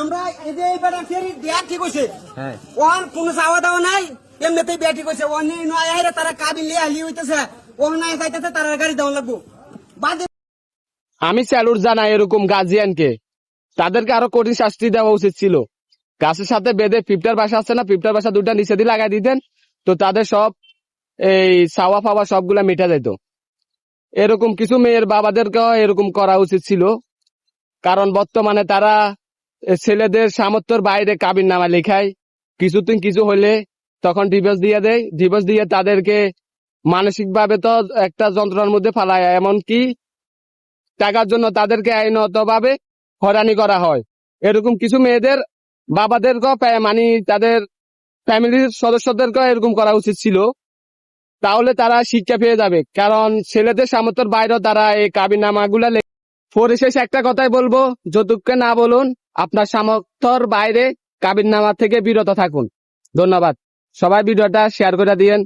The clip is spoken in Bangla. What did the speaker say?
আমরা এই যে এই বেটা ফেরি দেয়া ঠিক হইছে। ওর কোনো চাওয়া দাওয়া নাই এমনিতেই বিয়া ঠিক হইছে। অন্য নয় তারা কাবিল লিয়ে হইতেছে। ও নাই তারা গাড়ি দেওয়া লাগবো। বাদে আমি স্যালুট জানাই এরকম গার্জিয়ানকে। তাদেরকে আরও কঠিন শাস্তি দেওয়া উচিত ছিল। গাছের সাথে বেঁধে ফিফটার বাসা আছে না ফিফটার বাসা দুটা নিচে দিয়ে লাগাই দিতেন। তো তাদের সব এই সাওয়া ফাওয়া সবগুলা মিটা যেত এরকম কিছু মেয়ের বাবাদেরকেও এরকম করা উচিত ছিল। কারণ বর্তমানে তারা ছেলেদের সামর্থ্যের বাইরে কাবির নামা লেখায়। কিছুদিন কিছু হলে তখন ডিভোর্স দিয়ে দেয়। ডিভোর্স দিয়ে তাদেরকে মানসিকভাবে তো একটা যন্ত্রণার মধ্যে ফালায়। এমনকি টাকার জন্য তাদেরকে আইনত ভাবে হয়রানি করা হয়। এরকম কিছু মেয়েদের বাবাদেরকেও মানে তাদের ফ্যামিলির সদস্যদেরকেও এরকম করা উচিত ছিল। তাহলে তারা শিক্ষা পেয়ে যাবে। কারণ ছেলেদের সামর্থ্যের বাইরেও তারা এই কাবিনামা গুলা পরিশেষে একটা কথাই বলব যৌতুককে না বলুন, আপনার সামর্থ্যর বাইরে কাবিননামা থেকে বিরত থাকুন। ধন্যবাদ। সবাই ভিডিওটা শেয়ার করে দিয়েন।